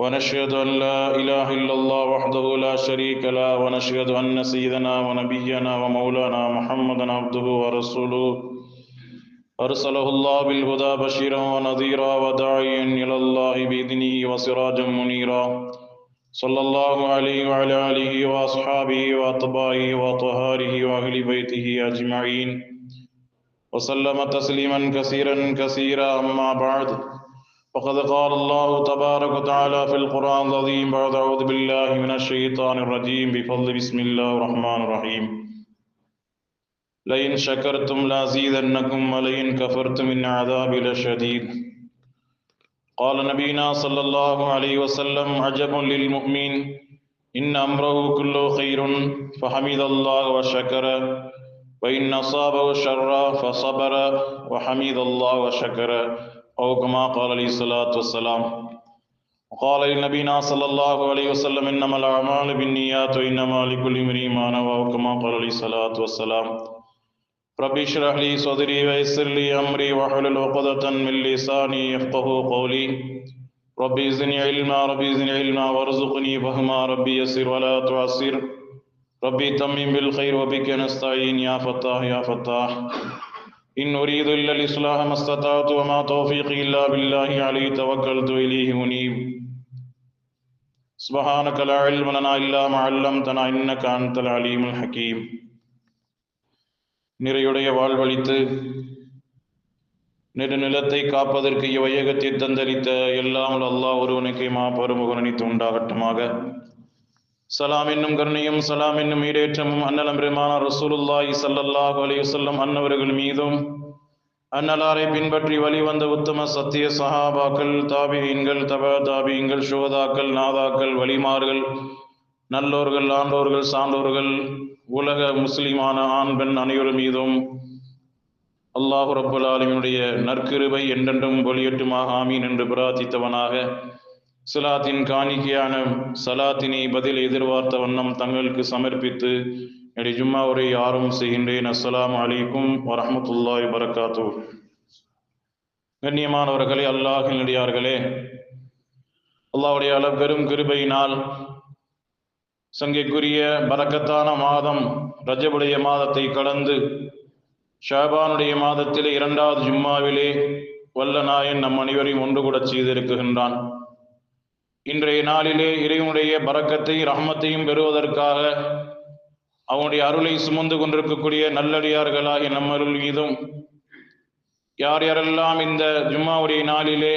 ونشهد أن لا إله إلا الله وحده لا شريك له، ونشهد أن سيدنا ونبينا ومولانا محمدا عبده ورسوله. أرسله الله بالهدى بشيرا ونذيرا وداعيا إلى الله بإذنه وسراجا منيرا. صلى الله عليه وعلى آله وأصحابه وأتباعه وطهاره وأهل بيته أجمعين. وسلم تسليما كثيرا كثيرا، أما بعد. فقد قال الله تبارك وتعالى في القرآن العظيم بعد أعوذ بالله من الشيطان الرجيم بفضل بسم الله الرحمن الرحيم. لئن شكرتم لأزيدنكم ولئن كفرتم إن عذابي لشديد. قال نبينا صلى الله عليه وسلم عجب للمؤمن إن أمره كله خير فحمد الله وشكر وإن أصابه شر فصبر وحمد الله وشكر. أو كما قال عليه الصلاة والسلام وقال لنبينا صلى الله عليه وسلم إنما الأعمال بالنيات وإنما لكل امرئ ما نوى أو كما قال عليه الصلاة والسلام. رب اشرح لي صدري ويسر لي أمري واحلل عقدة من لساني يفقه قولي رب زدني علما رب زدني علما وارزقني فهما ربي يسر ولا تعسر. ربي تمم بالخير وبك نستعين يا فتاح يا فتاح. إن أريد إلا الإصلاح ما استطعت وما توفيقي إلا بالله عليه توكلت إليه منيب سبحانك لا علم لنا إلا ما علمتنا إنك أنت العليم الحكيم நிறையுடைய வாழ்வழித்து நெடுநிலத்தை காப்பதற்கு இவ்வையகத்தை தந்தளித்த எல்லாம் அல்லாஹ் ஒருவனுக்கு மா பருமுகனித்து உண்டாகட்டுமாக சலாம் என்னும் கருணையும் சலாம் என்னும் ஈடேற்றமும் அன்னலம் பெருமான ரசூலுல்லாஹி சல்லல்லாஹு அலைஹி வஸல்லம் அன்னவர்கள் மீதும் அன்னலாரை பின்பற்றி வழிவந்த உத்தம சத்திய சஹாபாக்கள் தாபியங்கள் தப தாபியங்கள் சுகதாக்கள் நாதாக்கள் வலிமார்கள் நல்லோர்கள் ஆண்டோர்கள் சான்றோர்கள் உலக முஸ்லிமான ஆண் பெண் அனைவரும் மீதும் அல்லாஹு ரப்பல் ஆலமினுடைய நற்கிருபை என்றென்றும் ஒளியட்டுமாக ஆமீன் என்று பிரார்த்தித்தவனாக சலாத்தின் காணிக்கையான சலாத்தினை பதில் எதிர்பார்த்த வண்ணம் தங்களுக்கு சமர்ப்பித்து என்னுடைய ஜும்மா உரை ஆர்வம் செய்கின்றேன். அஸ்லாம் அலைக்கும் வரமத்துல்லாய் வரகாத்து கண்ணியமானவர்களே அல்லாஹினடியார்களே அல்லாவுடைய பெரும் கிருபையினால் சங்கைக்குரிய பறக்கத்தான மாதம் ரஜபுடைய மாதத்தை கடந்து ஷாபானுடைய மாதத்திலே இரண்டாவது ஜும்மாவிலே வல்ல நாயன் நம் அனைவரையும் ஒன்று கூட செய்திருக்கின்றான் இன்றைய நாளிலே இறைவனுடைய பறக்கத்தையும் ரஹமத்தையும் பெறுவதற்காக அவனுடைய அருளை சுமந்து கொண்டிருக்கக்கூடிய நல்லடியார்களாகிய நம் அருள் மீதும் யார் யாரெல்லாம் இந்த ஜும்மாவுடைய நாளிலே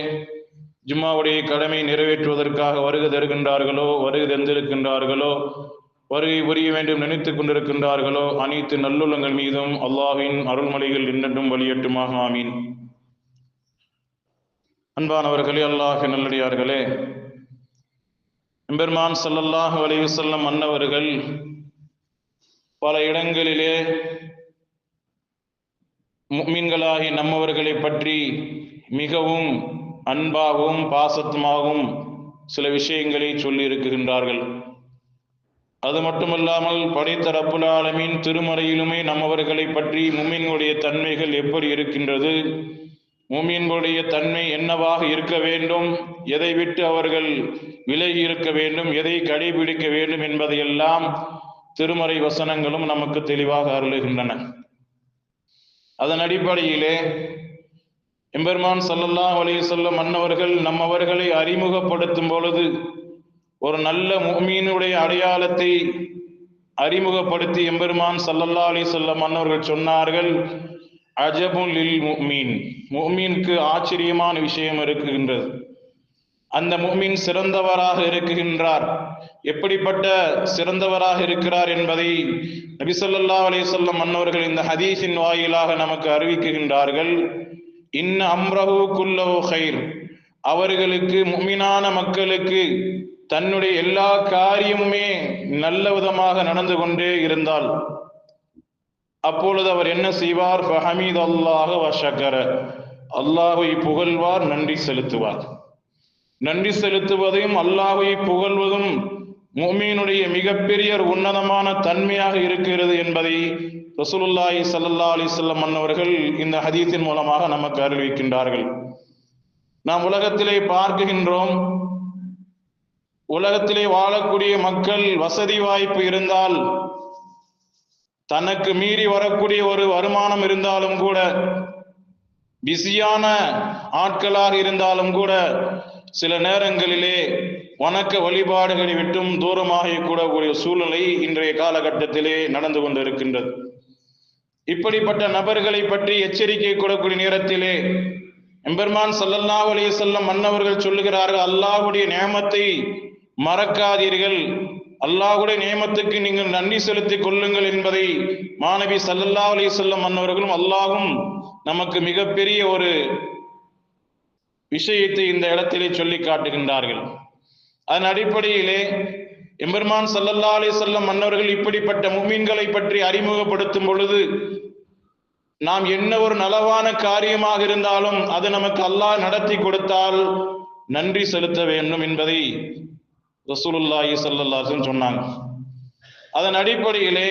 ஜும்மாவுடைய கடமை நிறைவேற்றுவதற்காக வருகை தருகின்றார்களோ வருகை தந்திருக்கின்றார்களோ வருகை புரிய வேண்டும் நினைத்துக் கொண்டிருக்கின்றார்களோ அனைத்து நல்லுள்ளங்கள் மீதும் அல்லாஹின் அருள்மொழிகள் இன்னென்றும் வழியட்டுமாக. ஆமீன். அன்பானவர்களே அல்லாஹ் நல்லடியார்களே எம்பெருமான் சல்லல்லாஹு அலைவசல்லம் அன்னவர்கள் பல இடங்களிலே மீன்களாகி நம்மவர்களை பற்றி மிகவும் அன்பாகவும் பாசத்துமாகவும் சில விஷயங்களை சொல்லி இருக்கின்றார்கள் அது மட்டுமல்லாமல் படைத்த ரப்புல் திருமறையிலுமே நம்மவர்களை பற்றி மும்மின்களுடைய தன்மைகள் எப்படி இருக்கின்றது? மூமியன்களுடைய தன்மை என்னவாக இருக்க வேண்டும்? எதை விட்டு அவர்கள் விலகி இருக்க வேண்டும்? எதை கடைபிடிக்க வேண்டும் என்பதையெல்லாம் திருமறை வசனங்களும் நமக்கு தெளிவாக அருளுகின்றன. அதன் அடிப்படையிலே எம்பெருமான் சல்லல்லாஹ் அலி சொல்லம் மன்னவர்கள் நம்மவர்களை அறிமுகப்படுத்தும் பொழுது ஒரு நல்ல மூமியினுடைய அடையாளத்தை அறிமுகப்படுத்தி எம்பெருமான் சல்லல்லா அலி சொல்லம் மன்னவர்கள் சொன்னார்கள். அஜபுல் லில் முமீன் முமீனுக்கு ஆச்சரியமான விஷயம் இருக்குகின்றது. அந்த முமின் சிறந்தவராக இருக்குகின்றார். எப்படிப்பட்ட சிறந்தவராக இருக்கிறார் என்பதை நபிசல்லா அலிசல்லம் மன்னவர்கள் இந்த ஹதீஸின் வாயிலாக நமக்கு அறிவிக்குகின்றார்கள். இன்ன அம்ரஹு குல்லஹு ஹைர் அவர்களுக்கு முமினான மக்களுக்கு தன்னுடைய எல்லா காரியமுமே நல்ல விதமாக நடந்து கொண்டே இருந்தால் அப்பொழுது அவர் என்ன செய்வார்? ஃபஹமீத் அல்லாஹ வஷக்கர. அல்லாஹை புகழ்வார் நன்றி செலுத்துவார். நன்றி செலுத்துவதையும் அல்லாஹை புகழ்வதும் மோமீனுடைய மிகப்பெரிய உன்னதமான தன்மையாக இருக்கிறது என்பதை ரசூலுல்லாஹி சல்லா அலிசல்லம் மன்னவர்கள் அன்னவர்கள் இந்த ஹதீத்தின் மூலமாக நமக்கு அறிவிக்கின்றார்கள். நாம் உலகத்திலே பார்க்கின்றோம் உலகத்திலே வாழக்கூடிய மக்கள் வசதி வாய்ப்பு இருந்தால் தனக்கு மீறி வரக்கூடிய ஒரு வருமானம் இருந்தாலும் கூட பிஸியான ஆட்களாக இருந்தாலும் கூட சில நேரங்களிலே வணக்க வழிபாடுகளை விட்டும் தூரமாக கூடக்கூடிய சூழ்நிலை இன்றைய காலகட்டத்திலே நடந்து கொண்டிருக்கின்றது. இப்படிப்பட்ட நபர்களை பற்றி எச்சரிக்கை கூடக்கூடிய நேரத்திலே எம்பெருமான் சல்லல்லா அலைய செல்லம் மன்னவர்கள் சொல்லுகிறார்கள் அல்லாஹுடைய நியமத்தை மறக்காதீர்கள். அல்லாஹுடைய நியமத்துக்கு நீங்கள் நன்றி செலுத்திக் கொள்ளுங்கள் என்பதை மாணவி சல்லல்லா அலி செல்லம் மன்னவர்களும் அல்லாஹும் நமக்கு மிகப்பெரிய ஒரு விஷயத்தை இந்த இடத்திலே சொல்லி காட்டுகின்றார்கள். அதன் அடிப்படையிலே எம்பெருமான் சல்லல்லா அலி செல்லம் மன்னவர்கள் இப்படிப்பட்ட முமீன்களை பற்றி அறிமுகப்படுத்தும் பொழுது நாம் என்ன ஒரு நலவான காரியமாக இருந்தாலும் அது நமக்கு அல்லாஹ் நடத்தி கொடுத்தால் நன்றி செலுத்த வேண்டும் என்பதை ரசூலுல்லாஹி ஸல்லல்லாஹு சொன்னாங்க. அதன் அடிப்படையிலே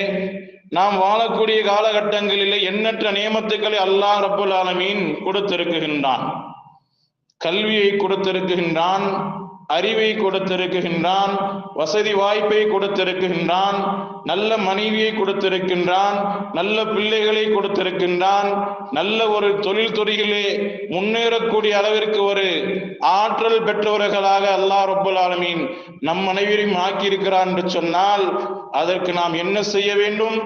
நாம் வாழக்கூடிய காலகட்டங்களிலே எண்ணற்ற நியமத்துக்களை அல்லாஹ் ரப்புல் ஆலமீன் கொடுத்திருக்குகின்றான். கல்வியை கொடுத்திருக்குகின்றான். அறிவை கொடுத்திருக்கின்றான் வசதி வாய்ப்பை கொடுத்திருக்கின்றான் நல்ல மனைவியை கொடுத்திருக்கின்றான் நல்ல பிள்ளைகளை கொடுத்திருக்கின்றான் நல்ல ஒரு தொழில் துறையிலே முன்னேறக்கூடிய அளவிற்கு ஒரு ஆற்றல் பெற்றவர்களாக அல்லாஹ் ரபுல் ஆலமீன் நம் அனைவரையும் ஆக்கியிருக்கிறான் என்று சொன்னால் அதற்கு நாம் என்ன செய்ய வேண்டும்?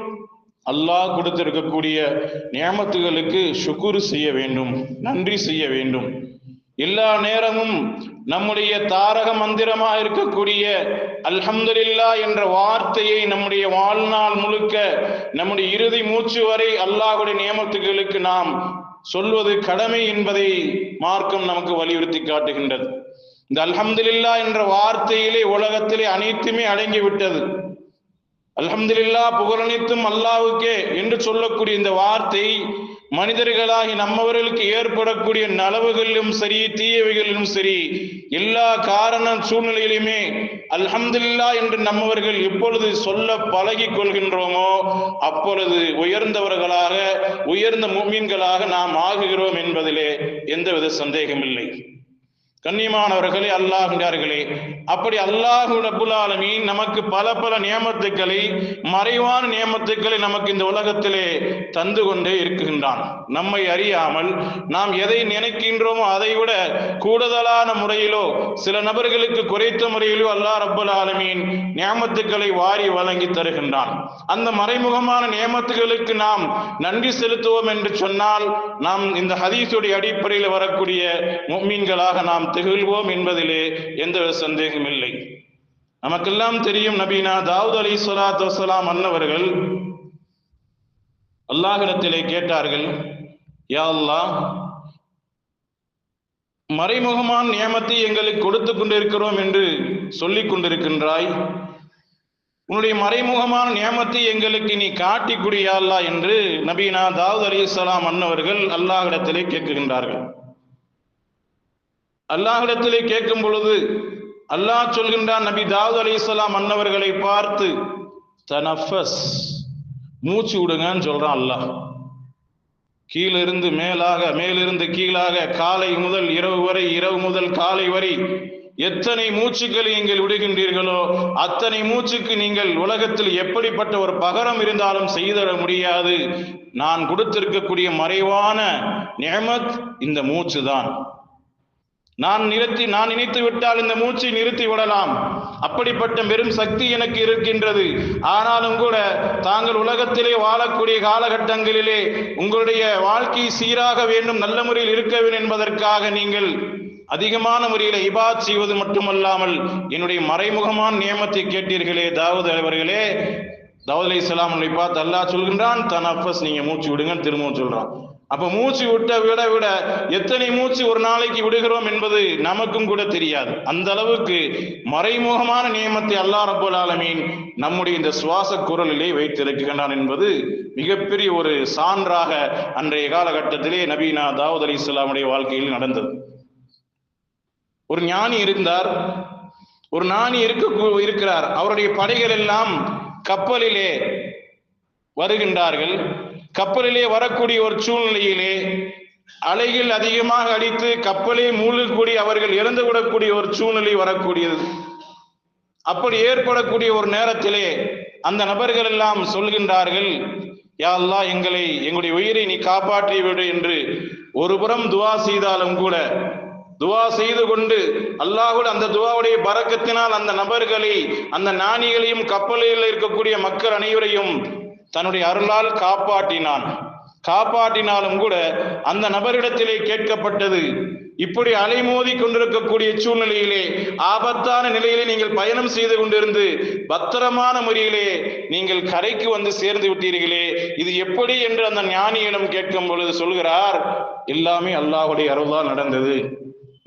அல்லாஹ் கொடுத்திருக்கக்கூடிய நியமத்துகளுக்கு சுக்குரு செய்ய வேண்டும் நன்றி செய்ய வேண்டும். எல்லா நேரமும் நம்முடைய தாரக மந்திரமா இருக்கக்கூடிய அல்ஹம்துலில்லா என்ற வார்த்தையை நம்முடைய வாழ்நாள் முழுக்க நம்முடைய இறுதி மூச்சு வரை அல்லாஹுடைய நியமத்துகளுக்கு நாம் சொல்வது கடமை என்பதை மார்க்கம் நமக்கு வலியுறுத்தி காட்டுகின்றது. இந்த அல்ஹம்துலில்லா என்ற வார்த்தையிலே உலகத்திலே அனைத்துமே அடங்கிவிட்டது. அல்ஹம்துலில்லா புகழனைத்தும் அல்லாவுக்கே என்று சொல்லக்கூடிய இந்த வார்த்தை மனிதர்களாகி நம்மவர்களுக்கு ஏற்படக்கூடிய நலவுகளிலும் சரி தீயவைகளிலும் சரி எல்லா காரண சூழ்நிலையிலுமே அல்ஹம்துல்லா என்று நம்மவர்கள் எப்பொழுது சொல்ல பழகி கொள்கின்றோமோ அப்பொழுது உயர்ந்தவர்களாக உயர்ந்த முமீன்களாக நாம் ஆகுகிறோம் என்பதிலே எந்தவித சந்தேகமில்லை. கண்ணியமானவர்களே அல்லாஹ்கிறார்களே அப்படி அல்லாஹு ரப்புல் ஆலமீன் நமக்கு பல பல நியமத்துக்களை மறைவான நியமத்துக்களை நமக்கு இந்த உலகத்திலே தந்து கொண்டே இருக்கின்றான். நம்மை அறியாமல் நாம் எதை நினைக்கின்றோமோ அதை விட கூடுதலான முறையிலோ சில நபர்களுக்கு குறைத்த முறையிலோ அல்லாஹ் ரப்புல் ஆலமீன் நியமத்துக்களை வாரி வழங்கி தருகின்றான். அந்த மறைமுகமான நியமத்துகளுக்கு நாம் நன்றி செலுத்துவோம் என்று சொன்னால் நாம் இந்த ஹதீசுடைய அடிப்படையில் வரக்கூடிய மீன்களாக நாம் திகழ்வோம் என்பதிலே எந்த சந்தேகம் இல்லை. நமக்கெல்லாம் தெரியும் நபீனா தாவூத் அலி சொலாத் வசலாம் அன்னவர்கள் அல்லாஹிடத்திலே கேட்டார்கள் யா அல்லா மறைமுகமான நியமத்தை எங்களுக்கு கொடுத்து கொண்டிருக்கிறோம் என்று சொல்லிக் கொண்டிருக்கின்றாய். உன்னுடைய மறைமுகமான நியமத்தை எங்களுக்கு நீ காட்டி அல்லா என்று நபீனா தாவூத் அலி சலாம் அன்னவர்கள் அல்லாஹிடத்திலே கேட்கின்றார்கள் அல்லாஹிடத்திலே கேட்கும் பொழுது அல்லாஹ் சொல்கின்றான் நபி தாவூத் அலி இஸ்லாம் அன்னவர்களை பார்த்து தனஃபஸ் மூச்சு விடுங்கன்னு சொல்றான் அல்லாஹ். கீழிருந்து மேலாக மேலிருந்து கீழாக காலை முதல் இரவு வரை இரவு முதல் காலை வரை எத்தனை மூச்சுக்களை நீங்கள் விடுகின்றீர்களோ அத்தனை மூச்சுக்கு நீங்கள் உலகத்தில் எப்படிப்பட்ட ஒரு பகரம் இருந்தாலும் செய்திட முடியாது. நான் கொடுத்திருக்கக்கூடிய மறைவான நியமத் இந்த மூச்சு தான் நான் நிறுத்தி நான் நினைத்து விட்டால் இந்த மூச்சை நிறுத்தி விடலாம். அப்படிப்பட்ட பெரும் சக்தி எனக்கு இருக்கின்றது. ஆனாலும் கூட தாங்கள் உலகத்திலே வாழக்கூடிய காலகட்டங்களிலே உங்களுடைய வாழ்க்கை சீராக வேண்டும் நல்ல முறையில் இருக்க வேண்டும் என்பதற்காக நீங்கள் அதிகமான முறையில் இபாத் செய்வது மட்டுமல்லாமல் என்னுடைய மறைமுகமான நியமத்தை கேட்டீர்களே தாவூத் அவர்களே. தாவூத் அலி இஸ்லாம் பார்த்து அல்லாஹ் சொல்கின்றான் தன் அப்பஸ் நீங்க மூச்சு விடுங்க திரும்பவும் சொல்றான். அப்ப மூச்சு விட்ட விட விட எத்தனை மூச்சு ஒரு நாளைக்கு விடுகிறோம் என்பது நமக்கும் கூட தெரியாது. அந்த அளவுக்கு மறைமுகமான நியமத்தை அல்லா ரபுல் ஆலமீன் நம்முடைய இந்த சுவாச குரலிலே வைத்திருக்கின்றான் என்பது மிகப்பெரிய ஒரு சான்றாக அன்றைய காலகட்டத்திலே நபீனா தாவூத் அலி இஸ்லாமுடைய வாழ்க்கையில் நடந்தது. ஒரு ஞானி இருந்தார். ஒரு ஞானி இருக்க இருக்கிறார். அவருடைய படைகள் எல்லாம் கப்பலிலே வருகின்றார்கள். கப்பலிலே வரக்கூடிய ஒரு சூழ்நிலையிலே அலைகள் அதிகமாக அடித்து கப்பலே மூழ்கக்கூடிய அவர்கள் இறந்து விடக்கூடிய ஒரு சூழ்நிலை வரக்கூடியது. அப்படி ஏற்படக்கூடிய ஒரு நேரத்திலே அந்த நபர்கள் எல்லாம் சொல்கின்றார்கள் யா அல்லா எங்களை எங்களுடைய உயிரை நீ காப்பாற்றி விடு என்று. ஒருபுறம் துவா செய்தாலும் கூட துவா செய்து கொண்டு அல்லாஹுட அந்த துவாவுடைய பறக்கத்தினால் அந்த நபர்களை அந்த நாணிகளையும் கப்பலில் இருக்கக்கூடிய மக்கள் அனைவரையும் தன்னுடைய அருளால் காப்பாற்றினான். காப்பாற்றினாலும் கூட அந்த நபரிடத்திலே கேட்கப்பட்டது. இப்படி அலைமோதி கொண்டிருக்கக்கூடிய சூழ்நிலையிலே ஆபத்தான நிலையிலே நீங்கள் பயணம் செய்து கொண்டிருந்து பத்திரமான முறையிலே நீங்கள் கரைக்கு வந்து சேர்ந்து விட்டீர்களே இது எப்படி என்று அந்த ஞானியிடம் கேட்கும் பொழுது சொல்கிறார் எல்லாமே அல்லாஹுடைய அருளால் நடந்தது.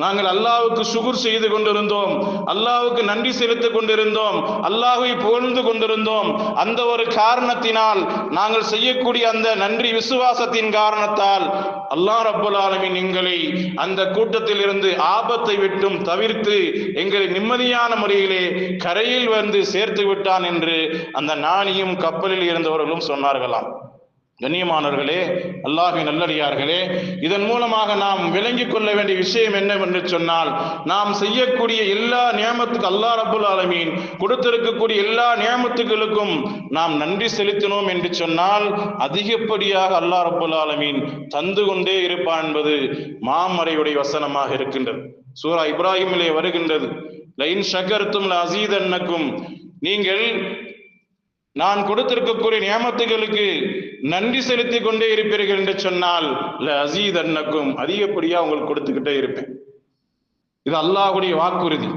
நாங்கள் அல்லாவுக்கு சுகுர் செய்து கொண்டிருந்தோம். அல்லாவுக்கு நன்றி செலுத்திக் கொண்டிருந்தோம். அல்லாஹை புகழ்ந்து கொண்டிருந்தோம். அந்த ஒரு காரணத்தினால் நாங்கள் செய்யக்கூடிய அந்த நன்றி விசுவாசத்தின் காரணத்தால் அல்லாஹ் ரப்புல் ஆலமின் எங்களை அந்த கூட்டத்தில் இருந்து ஆபத்தை விட்டும் தவிர்த்து எங்களை நிம்மதியான முறையிலே கரையில் வந்து சேர்த்து விட்டான் என்று அந்த நாணியும் கப்பலில் இருந்தவர்களும் சொன்னார்களாம். கண்ணியமானவர்களே அல்லாஹின் நல்லடியார்களே இதன் மூலமாக நாம் விளங்கி கொள்ள வேண்டிய விஷயம் என்னவென்று சொன்னால் நாம் செய்யக்கூடிய எல்லா நியமத்துக்கு அல்லா ரபுல் ஆலமீன் கொடுத்திருக்கக்கூடிய எல்லா நியமத்துகளுக்கும் நாம் நன்றி செலுத்தினோம் என்று சொன்னால் அதிகப்படியாக அல்லா ரபுல் ஆலமீன் தந்து கொண்டே இருப்பான் என்பது மாமறையுடைய வசனமாக இருக்கின்றது. சூரா இப்ராஹிமிலே வருகின்றது. லைன் ஷகர்த்தும் அசீதன்னக்கும் நீங்கள் நான் கொடுத்திருக்கக்கூடிய நியமத்துகளுக்கு நன்றி செலுத்திக் கொண்டே இருப்பீர்கள் என்று சொன்னால் அசீத் அன்னக்கும் அதிகப்படியா உங்களுக்கு கொடுத்துக்கிட்டே இருப்பேன். இது அல்லாஹுடைய வாக்குறுதி.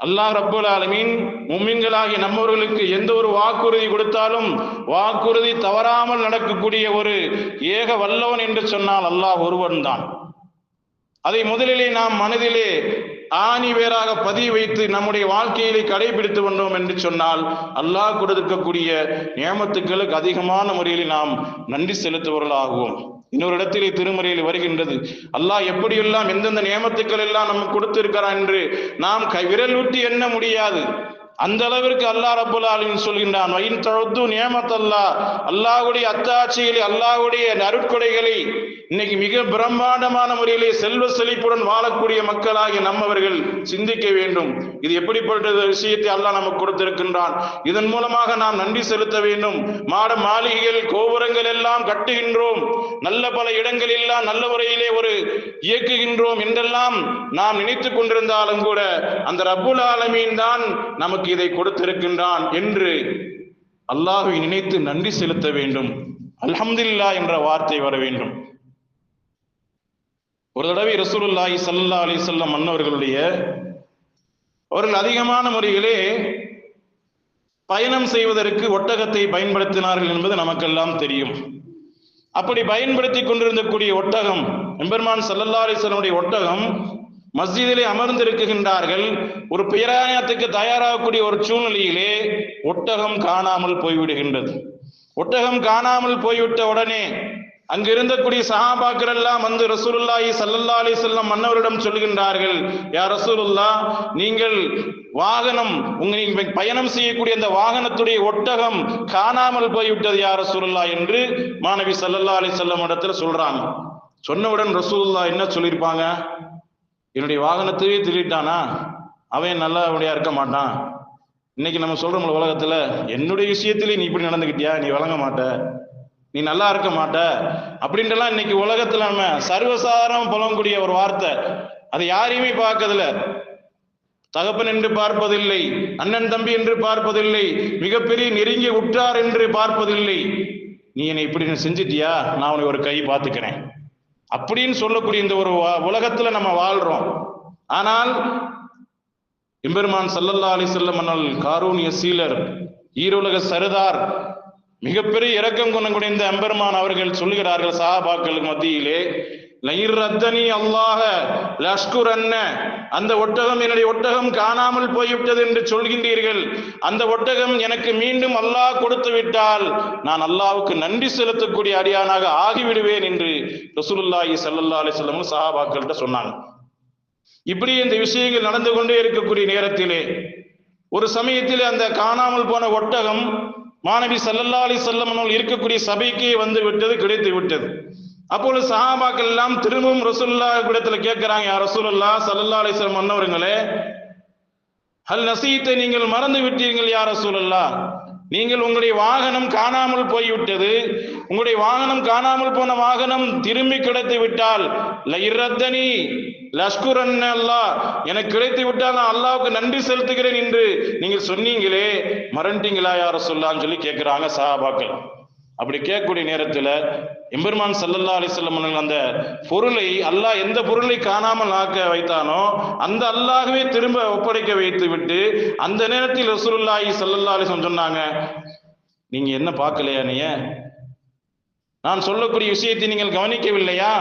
அல்லாஹ் ரப்புல் ஆலமீன் மும்மின்களாகிய நம்மவர்களுக்கு எந்த ஒரு வாக்குறுதி கொடுத்தாலும் வாக்குறுதி தவறாமல் நடக்கக்கூடிய ஒரு ஏக வல்லவன் என்று சொன்னால் அல்லாஹ் ஒருவன் தான். அதை முதலிலே நாம் மனதிலே ஆணி வேறாக பதிய வைத்து நம்முடைய வாழ்க்கையிலே கடைபிடித்து வந்தோம் என்று சொன்னால் அல்லாஹ் கொடுத்திருக்கக்கூடிய நியமத்துக்களுக்கு அதிகமான முறையில் நாம் நன்றி செலுத்துவர்களாகுவோம் இன்னொரு இடத்திலே திருமறையில் வருகின்றது அல்லாஹ் எப்படியெல்லாம் எந்தெந்த நியமத்துக்கள் எல்லாம் நமக்கு கொடுத்திருக்கிறான் என்று நாம் கை விரல் விட்டு எண்ண முடியாது. அந்த அளவிற்கு அல்லாஹ் ரபுல் ஆலின் சொல்கின்றான் வயின் தழுத்து நியமத் அல்லாஹ் அல்லாஹுடைய அத்தாட்சிகளை அல்லாஹுடைய அருட்கொடைகளை இன்னைக்கு மிக பிரம்மாண்டமான முறையிலே செல்வ செழிப்புடன் வாழக்கூடிய மக்களாகிய நம்மவர்கள் சிந்திக்க வேண்டும். இது எப்படிப்பட்ட விஷயத்தை அல்லாஹ் நமக்கு கொடுத்திருக்கின்றான்? இதன் மூலமாக நாம் நன்றி செலுத்த வேண்டும். மாட மாளிகைகள் கோபுரங்கள் எல்லாம் கட்டுகின்றோம். நல்ல பல இடங்கள் எல்லாம் நல்ல முறையிலே ஒரு இயக்குகின்றோம் என்றெல்லாம் நாம் நினைத்துக் கொண்டிருந்தாலும் கூட அந்த ரப்புல் ஆலமீன் தான் நமக்கு இதை கொடுத்திருக்கின்றான் என்று அல்லாஹை நினைத்து நன்றி செலுத்த வேண்டும். அல்ஹம்துல்லா என்ற வார்த்தை வர வேண்டும். ஒரு தடவை ரசூலுல்லாஹி சல்லா அலி சொல்லம் மன்னவர்களுடைய அவர்கள் அதிகமான முறையிலே பயணம் செய்வதற்கு ஒட்டகத்தை பயன்படுத்தினார்கள் என்பது நமக்கெல்லாம் தெரியும். அப்படி பயன்படுத்தி கொண்டிருந்தக்கூடிய ஒட்டகம் எம்பெருமான் சல்லல்லா அலிஸ்வனுடைய ஒட்டகம் மஸ்ஜிதிலே அமர்ந்திருக்கின்றார்கள். ஒரு பிரயாணத்துக்கு தயாராகக்கூடிய ஒரு சூழ்நிலையிலே ஒட்டகம் காணாமல் போய்விடுகின்றது. ஒட்டகம் காணாமல் போய்விட்ட உடனே அங்கு இருந்தக்கூடிய சஹாபாக்கள் எல்லாம் வந்து ரசூலுல்லாஹி சல்லல்லா அலி செல்லம் மன்னவரிடம் சொல்கின்றார்கள் யா ரசூலுல்லா நீங்கள் வாகனம் உங்க பயணம் செய்யக்கூடிய அந்த வாகனத்துடைய ஒட்டகம் காணாமல் போய்விட்டது யா ரசூலுல்லா என்று மாணவி சல்லல்லா அலி செல்லம் இடத்துல சொல்றாங்க. சொன்னவுடன் ரசூலுல்லா என்ன சொல்லியிருப்பாங்க? என்னுடைய வாகனத்தையே திருட்டானா அவன் நல்லபடியா இருக்க மாட்டான். இன்னைக்கு நம்ம சொல்றோம்ல உலகத்துல என்னுடைய விஷயத்திலே நீ இப்படி நடந்துக்கிட்டியா? நீ வழங்க மாட்ட. நீ நல்லா இருக்க மாட்ட. அப்படின்ட்டுலாம் இன்னைக்கு உலகத்துல நம்ம சர்வசாதாரம் புலங்கக்கூடிய ஒரு வார்த்தை. அதை யாரையுமே பார்க்கறதில்ல. தகப்பன் என்று பார்ப்பதில்லை அண்ணன் தம்பி என்று பார்ப்பதில்லை மிகப்பெரிய நெருங்கிய உற்றார் என்று பார்ப்பதில்லை. நீ என்னை இப்படி செஞ்சிட்டியா? நான் உனக்கு ஒரு கை பார்த்துக்கிறேன். அப்படின்னு சொல்லக்கூடிய இந்த ஒரு உலகத்துல நம்ம வாழ்றோம். ஆனால் எம்பெருமான் சல்லல்லா அலி செல்லம் காரூணிய சீலர் ஈரோலக சரதார் மிகப்பெரிய இரக்கம் கொண்டக்கூடிய இந்த எம்பெருமான் அவர்கள் சொல்லுகிறார்கள் சஹாபாக்களுக்கு மத்தியிலே லயிர் ரத்தனி அல்லாஹ லஷ்குர் அன்ன அந்த ஒட்டகம் என்னுடைய ஒட்டகம் காணாமல் போய்விட்டது என்று சொல்கின்றீர்கள். அந்த ஒட்டகம் எனக்கு மீண்டும் அல்லாஹ் கொடுத்து விட்டால் நான் அல்லாவுக்கு நன்றி செலுத்தக்கூடிய அடியானாக ஆகிவிடுவேன் என்று ரசூலுல்லாஹி சல்லா அலைஹி வஸல்லம் சஹாபாக்கள்கிட்ட சொன்னாங்க. இப்படி இந்த விஷயங்கள் நடந்து கொண்டே இருக்கக்கூடிய நேரத்திலே ஒரு சமயத்தில் அந்த காணாமல் போன ஒட்டகம் மாணவி சல்லல்லா அலி செல்லம் இருக்கக்கூடிய சபைக்கே வந்து விட்டது கிடைத்து விட்டது. அப்பொழுது சஹாபாக்கள் எல்லாம் திரும்பவும் ரசூல்லா இடத்துல கேட்கிறாங்க யார் ரசூல்லா சல்லல்லா அலி செல்லம் மன்னவருங்களே அல் நசீத்தை நீங்கள் மறந்து விட்டீர்கள் யார் ரசூல்லா நீங்கள் உங்களுடைய வாகனம் காணாமல் போய்விட்டது. உங்களுடைய வாகனம் காணாமல் போன வாகனம் திரும்பி கிடைத்து விட்டால் லைரத்தனி லஷ்குரன் அல்லாஹ். எனக்கு கிடைத்து விட்டால் நான் அல்லாவுக்கு நன்றி செலுத்துகிறேன் என்று நீங்கள் சொன்னீங்களே மறந்துட்டீங்களா யார சொல்லான்னு சொல்லி கேட்கிறாங்க சஹாபாக்கள். அப்படி கேட்கக்கூடிய நேரத்துல எம்பெருமான் சல்லல்லா அலிசல்லம் அந்த பொருளை அல்லாஹ் எந்த பொருளை காணாமல் ஆக்க வைத்தானோ அந்த அல்லாகவே திரும்ப ஒப்படைக்க வைத்து விட்டு அந்த நேரத்தில் ரசூலுல்லாஹி சல்லல்லா அலிசம் சொன்னாங்க நீங்க என்ன பார்க்கலையா நீ நான் சொல்லக்கூடிய விஷயத்தை நீங்கள் கவனிக்கவில்லையா?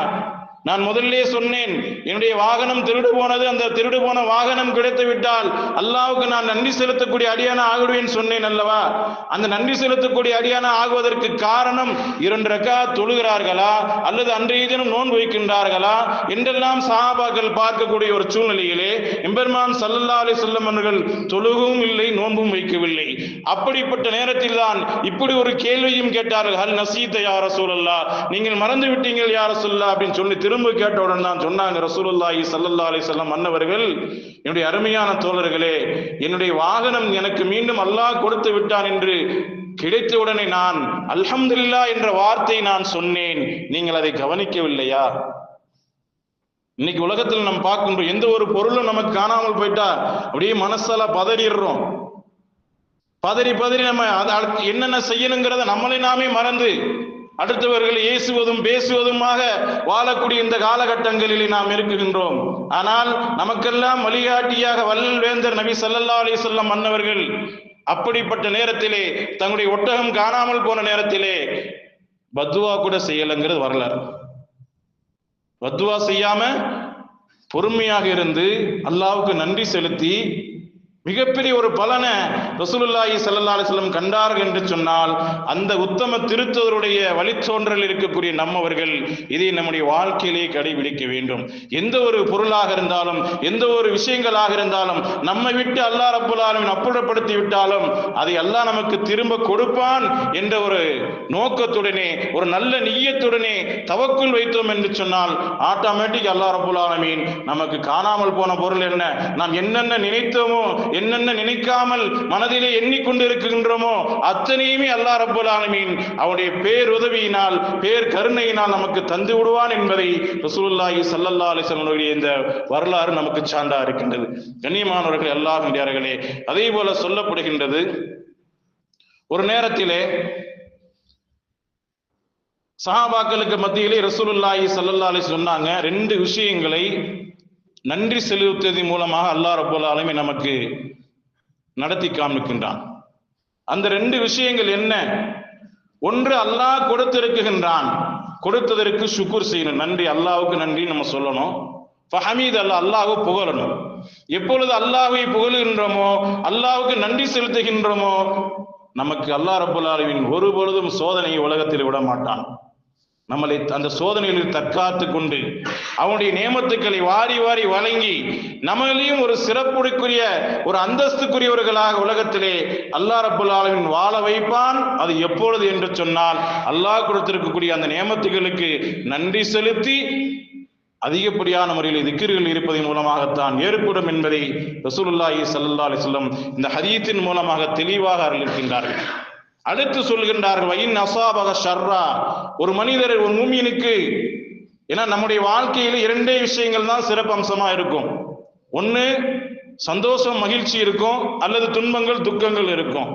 நான் முதல்லே சொன்னேன் என்னுடைய வாகனம் திருடு போனது அந்த திருடு போன வாகனம் கிடைத்து விட்டால் அல்லாவுக்கு நான் நன்றி செலுத்தக்கூடிய அடியான ஆகிடுவேன் சொன்னேன் அல்லவா? அந்த நன்றி செலுத்தக்கூடிய அடியான ஆகுவதற்கு காரணம் இரண்டு ரக்கா தொழுகிறார்களா அல்லது அன்றைய தினம் நோன்பு வைக்கின்றார்களா என்றெல்லாம் சஹாபாக்கள் பார்க்கக்கூடிய ஒரு சூழ்நிலையிலே எம்பெருமான் சல்லல்லா அலி சொல்லம் அவர்கள் தொழுகவும் இல்லை நோன்பும் வைக்கவில்லை. அப்படிப்பட்ட நேரத்தில் தான் இப்படி ஒரு கேள்வியும் கேட்டார்கள். ஹல் நசீத்த யார சூழல்லா நீங்கள் மறந்து விட்டீங்கள் யார சொல்லா அப்படின்னு சொல்லி திரும்ப கேட்டவுடன் தான் சொன்னாங்க ரசூலுல்லாஹி சல்லல்லா அலி வஸல்லம் மன்னவர்கள் என்னுடைய அருமையான தோழர்களே என்னுடைய வாகனம் எனக்கு மீண்டும் அல்லாஹ் கொடுத்து விட்டான் என்று கிடைத்தவுடனே நான் அல்ஹம்துல்லா என்ற வார்த்தை நான் சொன்னேன். நீங்கள் அதை கவனிக்கவில்லையா? இன்னைக்கு உலகத்தில் நம்ம பார்க்கின்றோம் எந்த ஒரு பொருளும் நமக்கு காணாமல் போயிட்டா அப்படியே மனசால பதறிடுறோம். பதறி பதறி நம்ம என்னென்ன செய்யணுங்கிறத நம்மளை நாமே மறந்து அடுத்தவர்களை ஏசுவதும் பேசுவதுமாக வாழக்கூடிய இந்த காலகட்டங்களில் நாம் இருக்குகின்றோம். ஆனால் நமக்கெல்லாம் வழிகாட்டியாக வல்லல் நபி சல்லல்லா அலிசல்லம் மன்னவர்கள் அப்படிப்பட்ட நேரத்திலே தங்களுடைய ஒட்டகம் காணாமல் போன நேரத்திலே பத்துவா கூட செய்யலைங்கிறது வரலாறு. பத்துவா செய்யாம பொறுமையாக இருந்து அல்லாவுக்கு நன்றி செலுத்தி மிகப்பெரிய ஒரு பலனை ரசூலுல்லாஹி சல்லா அலிஸ்லம் கண்டார்கள் என்று சொன்னால் அந்த உத்தம திருத்தவருடைய வழித்தோன்றல் இருக்கக்கூடிய நம்மவர்கள் இதை நம்முடைய வாழ்க்கையிலே கடைபிடிக்க வேண்டும். எந்த ஒரு பொருளாக இருந்தாலும் எந்த ஒரு விஷயங்களாக இருந்தாலும் நம்மை விட்டு அல்லாஹ் ரப்புல் அப்புறப்படுத்தி விட்டாலும் அதை அல்லாஹ் நமக்கு திரும்ப கொடுப்பான் என்ற ஒரு நோக்கத்துடனே ஒரு நல்ல நீயத்துடனே தவக்குள் வைத்தோம் என்று சொன்னால் ஆட்டோமேட்டிக் அல்லாஹ் ரப்புல் நமக்கு காணாமல் போன பொருள் என்ன? நாம் என்னென்ன நினைத்தோமோ என்னென்ன நினைக்காமல் மனதிலே எண்ணிக்கொண்டு இருக்கின்றோமோ அத்தனையுமே அல்லா ரப்புல் ஆலமீன் அவனுடைய பேருதவியினால் பேர் கருணையினால் நமக்கு தந்து விடுவான் என்பதை ரசூலுல்லாஹி சல்லல்லா அலைஹி இந்த வரலாறு நமக்கு சான்றா இருக்கின்றது. கண்ணியமானவர்கள் அல்லாஹ் அதே போல சொல்லப்படுகின்றது. ஒரு நேரத்திலே சஹாபாக்களுக்கு மத்தியிலே ரசூலுல்லாஹி சல்லல்லா அலி சொன்னாங்க ரெண்டு விஷயங்களை நன்றி செலுத்துவதன் மூலமாக அல்லா ரப்பல் ஆலமீன் நமக்கு நடத்தி காமிக்கின்றான். அந்த ரெண்டு விஷயங்கள் என்ன? ஒன்று அல்லாஹ் கொடுத்திருக்குகின்றான் கொடுத்ததற்கு சுக்குர் செய்யணும். நன்றி அல்லாவுக்கு நன்றி நம்ம சொல்லணும். ஃபஹமீத் அல்லாஹ் அல்லாஹு புகழணும். எப்பொழுது அல்லாஹை புகழுகின்றோமோ அல்லாவுக்கு நன்றி செலுத்துகின்றோமோ நமக்கு அல்லாஹ் ரபுல்லாலுவின் ஒரு பொழுதும் சோதனையை உலகத்தில் விட மாட்டான் நம்மளை அந்த சோதனைகளில் தற்காத்து கொண்டு அவனுடைய நியமத்துக்களை வாரி வாரி வழங்கி நம்மளையும் ஒரு சிறப்புடைக்குரிய ஒரு அந்தஸ்துக்குரியவர்களாக உலகத்திலே அல்லா ரப்புல் வாழ வைப்பான். அது எப்பொழுது என்று சொன்னால் அல்லாஹ் கொடுத்திருக்கக்கூடிய அந்த நியமத்துகளுக்கு நன்றி செலுத்தி அதிகப்படியான முறையில் திக்கிர்கள் இருப்பதன் மூலமாகத்தான் ஏற்படும் என்பதை ரசூலுல்லாஹி சல்லா அலிஸ்லம் இந்த ஹதீத்தின் மூலமாக தெளிவாக அறிவிக்கின்றார்கள். அடுத்து சொல்கின்றார்கள் வயின் அசாபக ஷர்ரா. ஒரு மனிதர் ஒரு மூமியனுக்கு ஏன்னா நம்முடைய வாழ்க்கையில் இரண்டே விஷயங்கள் தான் சிறப்பு அம்சமா இருக்கும். ஒன்று சந்தோஷம் மகிழ்ச்சி இருக்கும் அல்லது துன்பங்கள் துக்கங்கள் இருக்கும்.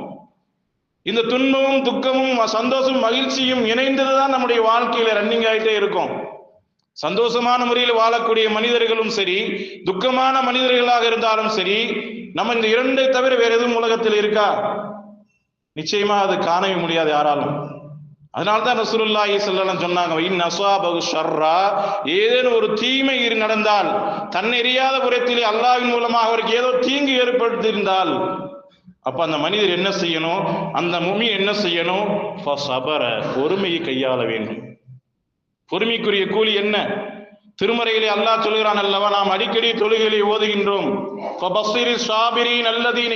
இந்த துன்பமும் துக்கமும் சந்தோஷம் மகிழ்ச்சியும் இணைந்தது தான் நம்முடைய வாழ்க்கையில ரன்னிங் ஆகிட்டே இருக்கும். சந்தோஷமான முறையில் வாழக்கூடிய மனிதர்களும் சரி துக்கமான மனிதர்களாக இருந்தாலும் சரி நம்ம இந்த இரண்டை தவிர வேற எதுவும் உலகத்தில் இருக்கா? நிச்சயமா அது காணவே முடியாது யாராலும். அதனால்தான் ரசூலுல்லாஹி ஸல்லல்லாஹு சொன்னாங்க இன் அஸாபஹு ஷர்ரா. ஏதேனும் ஒரு தீமை இரு நடந்தால் தன்னெறியாத புறத்திலே அல்லாவின் மூலமாக அவருக்கு ஏதோ தீங்கு ஏற்படுத்தியிருந்தால் அப்ப அந்த மனிதர் என்ன செய்யணும்? அந்த முமி என்ன செய்யணும்? ஃபஸபர பொறுமையை கையாள வேண்டும். பொறுமைக்குரிய கூலி என்ன? திருமறையிலே அல்லாஹ் சொல்கிறான் அல்லவா நாம் அடிக்கடி தொழுகைகளை ஓதுகின்றோம். ஃபபஸ்ஸிரி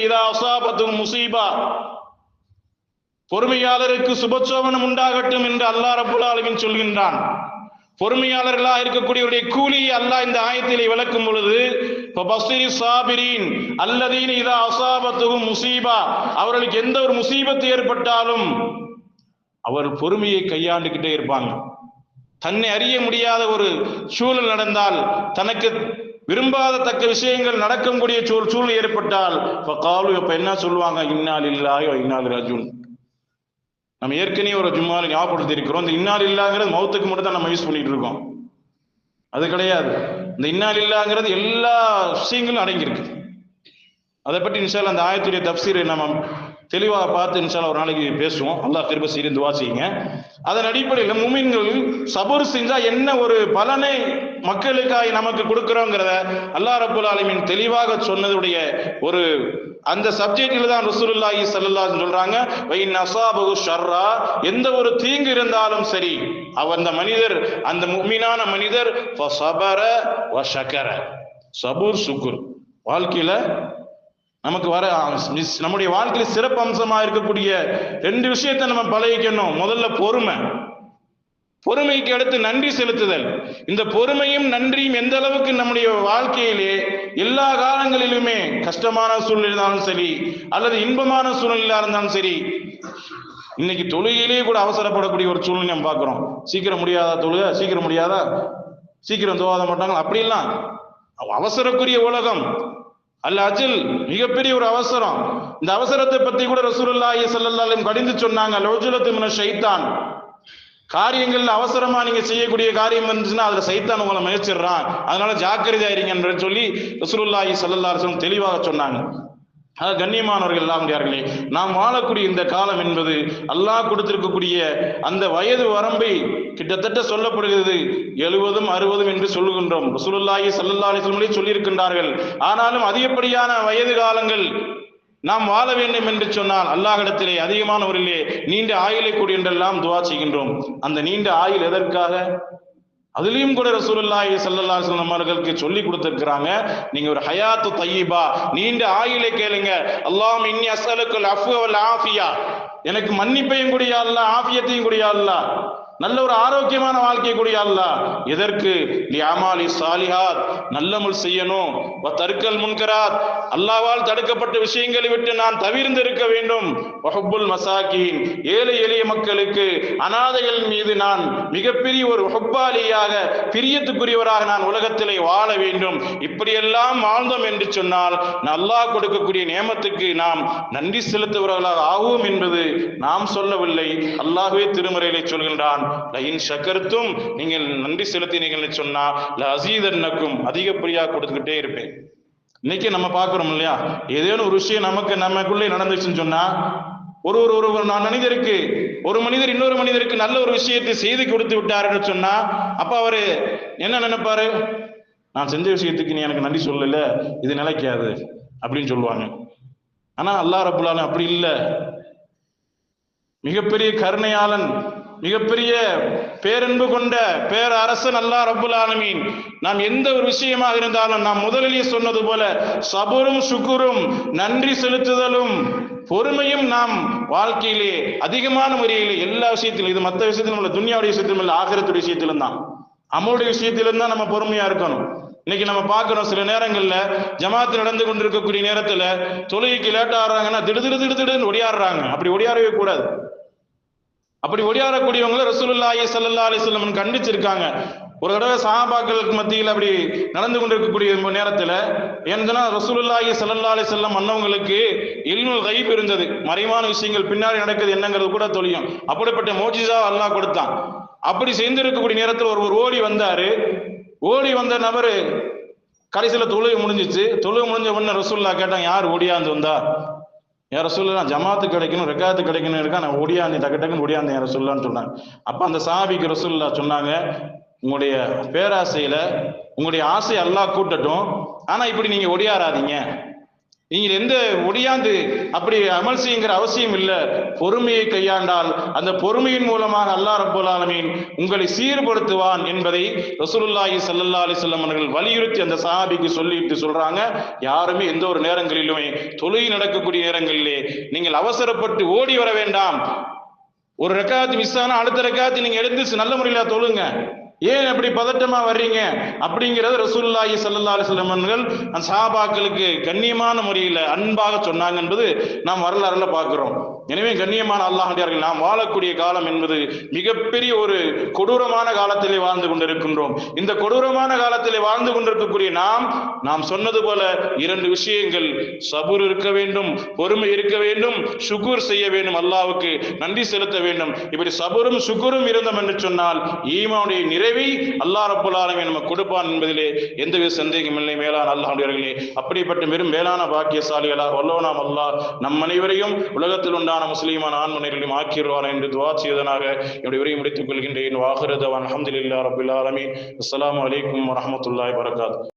இதா அஸாபத்துஹும் முசீபா பொறுமையாளருக்கு சுபசோபனம் உண்டாகட்டும் என்று அல்லாஹ் ரபுல் ஆலமீன் சொல்கின்றான். பொறுமையாளர்களாக இருக்கக்கூடியவருடைய கூலியை அல்லாஹ் இந்த ஆயத்திலே விளக்கும் பொழுது ஃபபஸ்ஸிரி இதா அஸாபத்துஹும் முசீபா. அவர்களுக்கு எந்த ஒரு முசீபத்து ஏற்பட்டாலும் அவர் பொறுமையை கையாண்டுகிட்டே இருப்பாங்க. தன்னை அறிய முடியாத ஒரு சூழல் நடந்தால் தனக்கு விரும்பாத தக்க விஷயங்கள் நடக்கக்கூடிய சூழ் சூழல் ஏற்பட்டால் காலு இப்ப என்ன சொல்லுவாங்க? இன்னால் இல்லாயோ இன்னால் ராஜுன் நம்ம ஏற்கனவே ஒரு ஜும்மாவில் ஞாபகப்படுத்தி இருக்கிறோம் இந்த இன்னால் இல்லாங்கிறது மௌத்துக்கு மட்டும் தான் நம்ம யூஸ் பண்ணிட்டு இருக்கோம். அது கிடையாது. இந்த இன்னால் இல்லாங்கிறது எல்லா விஷயங்களும் அடங்கியிருக்கு. அதை பற்றி இன்ஷால்ல அந்த ஆயத்துடைய தப்சீரை நம்ம தெளிவாக பார்த்து இன்ஷால ஒரு நாளைக்கு பேசுவோம். அல்லாஹ் திரும்ப சீரிந்து வாசிங்க அதன் அடிப்படையில் முமின்கள் சபர் செஞ்சா என்ன ஒரு பலனை மக்களுக்காக நமக்கு கொடுக்குறோங்கிறத அல்லாஹ் ரபுல் ஆலமின் தெளிவாக சொன்னதுடைய ஒரு அந்த சப்ஜெக்டில் தான் ரசூலுல்லாஹி சல்லல்லாஹு சொல்றாங்க வை அஸாபஹு ஷர்ரா எந்த ஒரு தீங்கு இருந்தாலும் சரி அவ அந்த மனிதர் அந்த முக்மீனான மனிதர் ஃபஸபர வ ஷக்கர சபூர் சுக்குர். வாழ்க்கையில நமக்கு வர மிஸ்- நம்முடைய வாழ்க்கையில சிறப்பு அம்சமா இருக்கக்கூடிய ரெண்டு விஷயத்தை நம்ம பழகிக்கணும். முதல்ல பொறுமை. பொறுமைக்கு அடுத்து நன்றி செலுத்துதல். இந்த பொறுமையும் நன்றியும் எந்த அளவுக்கு நம்முடைய வாழ்க்கையிலே எல்லா காலங்களிலுமே கஷ்டமான சூழ்நிலை இருந்தாலும் சரி அல்லது இன்பமான சூழ்நிலையா இருந்தாலும் சரி இன்னைக்கு தொழுகையிலேயே கூட அவசரப்படக்கூடிய ஒரு சூழ்நிலை நம்ம பார்க்குறோம். சீக்கிரம் முடியாதா தொழுக? சீக்கிரம் முடியாதா? சீக்கிரம் துவாத மாட்டாங்க அப்படிலாம் அவசரக்குரிய உலகம். அல்ல அஜில் மிகப்பெரிய ஒரு அவசரம். இந்த அவசரத்தை பத்தி கூட ரசூலுல்லாஹி ஸல்லல்லாஹு கடிந்து சொன்னாங்க. லோஜுலத்து மின ஷைத்தான். காரியங்கள்ல அவசரமா நீங்க செய்யக்கூடிய காரியம் இருந்துச்சுன்னா அதுல சைத்தான் உங்களை முயற்சிடுறான் அதனால ஜாக்கிரதையா இருங்க என்று சொல்லி ரசூலுல்லாஹி ஸல்லல்லாஹு அலைஹி தெளிவாக சொன்னாங்க. ஆக கண்ணியமானவர்கள் எல்லாம் முடியார்களே நாம் வாழக்கூடிய இந்த காலம் என்பது அல்லாஹ் கொடுத்திருக்கக்கூடிய அந்த வயது வரம்பை கிட்டத்தட்ட சொல்லப்படுகிறது. எழுபதும் அறுபதும் என்று சொல்லுகின்றோம். ரசூலுல்லாஹி ஸல்லல்லாஹு அலைஹி வஸல்லம் சொல்லியிருக்கின்றார்கள். ஆனாலும் அதிகப்படியான வயது காலங்கள் நாம் வாழ வேண்டும் என்று சொன்னால் அல்லாஹிடத்திலே அதிகமானவரிலே நீண்ட ஆயுளை கூடி என்றெல்லாம் துவா செய்கின்றோம். அந்த நீண்ட ஆயுள் எதற்காக? அதுலயும் கூட ரசூலுல்லாஹி சல்லல்லாஹு அலைஹி வஸல்லம் அவர்களுக்கு சொல்லி கொடுத்திருக்கிறாங்க. நீங்க ஒரு ஹயாத்து தய்யிபா நீண்ட ஆயிலை கேளுங்க. அல்லாஹ் இன்னி அஸ்அலுக்குல் அஃப்வ வல் ஆஃபியா. எனக்கு மன்னிப்பையும் கூடிய அல்ல ஆஃபியத்தையும் கூடிய அல்லாஹ். நல்ல ஒரு ஆரோக்கியமான வாழ்க்கை கூடிய அல்லாஹ். எதற்கு? லியாமாலி சாலிஹாத். நல்லமுல் செய்யணும். வ தர்க்கல் முன்கராத். அல்லாவால் தடுக்கப்பட்ட விஷயங்களை விட்டு நான் தவிர்ந்து இருக்க வேண்டும் வஹப்புல் மசாகின். ஏழை எளிய மக்களுக்கு அனாதைகள் மீது நான் மிகப்பெரிய ஒரு ஹொப்பாலியாக பிரியத்துக்குரியவராக நான் உலகத்திலே வாழ வேண்டும். இப்படியெல்லாம் வாழ்ந்தோம் என்று சொன்னால் அல்லாஹ் கொடுக்கக்கூடிய நியமத்துக்கு நாம் நன்றி செலுத்துபவர்களாக ஆகும் என்பது நாம் சொல்லவில்லை. அல்லாஹுவே திருமறையிலே சொல்கின்றான் லயின் ஷக்கர்த்தும் நீங்கள் நன்றி செலுத்தினீங்கன்னு சொன்னா ல அதிகப்படியா கொடுத்துக்கிட்டே இருப்பேன். இன்னைக்கு நம்ம பாக்குறோம் இல்லையா? ஏதேனும் ஒரு விஷயம் நமக்கு நமக்குள்ளே நடந்துச்சுன்னு சொன்னா ஒரு ஒரு ஒரு ஒரு மனிதருக்கு ஒரு மனிதர் இன்னொரு மனிதருக்கு நல்ல ஒரு விஷயத்தை செய்து கொடுத்து விட்டாருன்னு சொன்னா அப்ப அவரு என்ன நினைப்பாரு? நான் செஞ்ச விஷயத்துக்கு நீ எனக்கு நன்றி சொல்லல இது நிலைக்காது அப்படின்னு சொல்லுவாங்க. ஆனா அல்லாஹ் ரபுல் அப்படி இல்லை. மிகப்பெரிய கருணையாளன் மிகப்பெரிய பேரன்பு கொண்ட பேரரசன் அல்லாஹ் ரப்புல் ஆலமீன். நாம் எந்த ஒரு விஷயமாக இருந்தாலும் நாம் முதலிலேயே சொன்னது போல சபரும் சுக்குரும் நன்றி செலுத்துதலும் பொறுமையும் நாம் வாழ்க்கையிலே அதிகமான முறையிலே எல்லா விஷயத்திலும் இது மற்ற விஷயத்திலும் இல்லை துன்யாவுடைய விஷயத்திலும் இல்லை ஆகிரத்துடைய விஷயத்திலும் தான். அமலுடைய விஷயத்திலும் தான் நம்ம பொறுமையா இருக்கணும். இன்னைக்கு நம்ம பார்க்குறோம் சில நேரங்கள்ல ஜமாத்து நடந்து கொண்டிருக்கக்கூடிய நேரத்துல தொழுகைக்கு லேட்டா ஆடுறாங்கன்னா திடு திடு திடு திடுன்னு ஒடியாடுறாங்க. அப்படி ஒடியாடவே கூடாது. அப்படி ஒடியாடக்கூடியவங்கள ரசூலுல்லாஹி சல்லா அலைஹி வஸல்லம் கண்டிச்சிருக்காங்க. ஒரு தடவை சஹாபாக்களுக்கு மத்தியில் அப்படி நடந்து கொண்டிருக்கக்கூடிய நேரத்தில் ஏன்னா ரசூலுல்லாஹி சல்லா அலி செல்லம் மன்னவங்களுக்கு இல்முல் கைப் இருந்தது. மறைவான விஷயங்கள் பின்னாடி நடக்குது என்னங்கிறது கூட தெரியும். அப்படிப்பட்ட மோஜிசா அல்லாஹ் கொடுத்தான். அப்படி செய்திருக்கக்கூடிய நேரத்தில் ஒருவர் ஓடி வந்தாரு. ஓடி வந்த நபர் கடைசியில் தொழுகை முடிஞ்சிச்சு. தொழுகை முடிஞ்ச உடனே ரசூல்லா கேட்டாங்க யார் ஓடியாந்து வந்தா? யார நான் ஜமாத்து கிடைக்கணும் ரெக்காத்து கிடைக்கணும் இருக்கா? நான் ஒடியாந்தி டக்கு டக்குன்னு ஒடியாந்தி யார சொல்லலாம்னு சொன்னாங்க. அப்ப அந்த சாபிக்கு ரசூல்லா சொன்னாங்க உங்களுடைய பேராசையில உங்களுடைய ஆசை எல்லாம் கூட்டட்டும். ஆனா இப்படி நீங்க ஒடியாராதீங்க. நீங்கள் எந்த ஒடியாந்து அப்படி அமல் செய்யுங்கிற அவசியம் இல்ல. பொறுமையை கையாண்டால் அந்த பொறுமையின் மூலமாக அல்லாஹ் ரபுல் ஆலமீன் உங்களை சீர்படுத்துவான் என்பதை ரசூலுல்லாஹி சல்லா அலி சொல்லம் அவர்கள் வலியுறுத்தி அந்த சஹாபிக்கு சொல்லிட்டு சொல்றாங்க. யாருமே எந்த ஒரு நேரங்களிலுமே தொழுகை நடக்கக்கூடிய நேரங்களிலே நீங்கள் அவசரப்பட்டு ஓடி வர வேண்டாம். ஒரு ரெக்காத்து மிஸ் ஆனா அடுத்த ரெக்காத்து நீங்க எடுத்து நல்ல முறையில தொழுங்க. ஏன் அப்படி பதட்டமா வர்றீங்க? அப்படிங்கிறது ரசூல்லாஹி சல்லா அலிஸ்லமன்கள் அந்த சாபாக்களுக்கு கண்ணியமான முறையில் அன்பாக சொன்னாங்க என்பது நாம் வரலாறுல பார்க்கிறோம். எனவே கண்ணியமான அல்லாஹ்டியார்கள் நாம் வாழக்கூடிய காலம் என்பது மிகப்பெரிய ஒரு கொடூரமான காலத்திலே வாழ்ந்து கொண்டிருக்கின்றோம். இந்த கொடூரமான காலத்திலே வாழ்ந்து கொண்டிருக்கக்கூடிய நாம் நாம் சொன்னது போல இரண்டு விஷயங்கள். சபூர் இருக்க வேண்டும் பொறுமை இருக்க வேண்டும் சுகூர் செய்ய வேண்டும் அல்லாவுக்கு நன்றி செலுத்த வேண்டும். இப்படி சபூரும் சுகூரும் இருந்தோம் என்று சொன்னால் ஈமானுடைய நிறைவை அல்லாஹ் ரப்பல் நம்ம நமக்கு கொடுப்பான் என்பதிலே எந்தவித சந்தேகம் இல்லை. மேலான அல்லாஹ்வுடையவர்களே அப்படிப்பட்ட பெரும் மேலான பாக்கியசாலிகளாக வல்லோனாம் அல்லாஹ் நம் அனைவரையும் உலகத்தில் உண்டான முஸ்லீமான ஆண்மனைகளையும் ஆக்கிடுவான் என்று துவா செய்வதனாக என்னுடைய உரையை முடித்துக் கொள்கின்றேன். வாஹிரதவான். அஹமதுல்லா ரபுல் ஆலமீன். அஸ்ஸலாமு அலைக்கும் வரஹ்மத்துல்லாஹி வரகாத்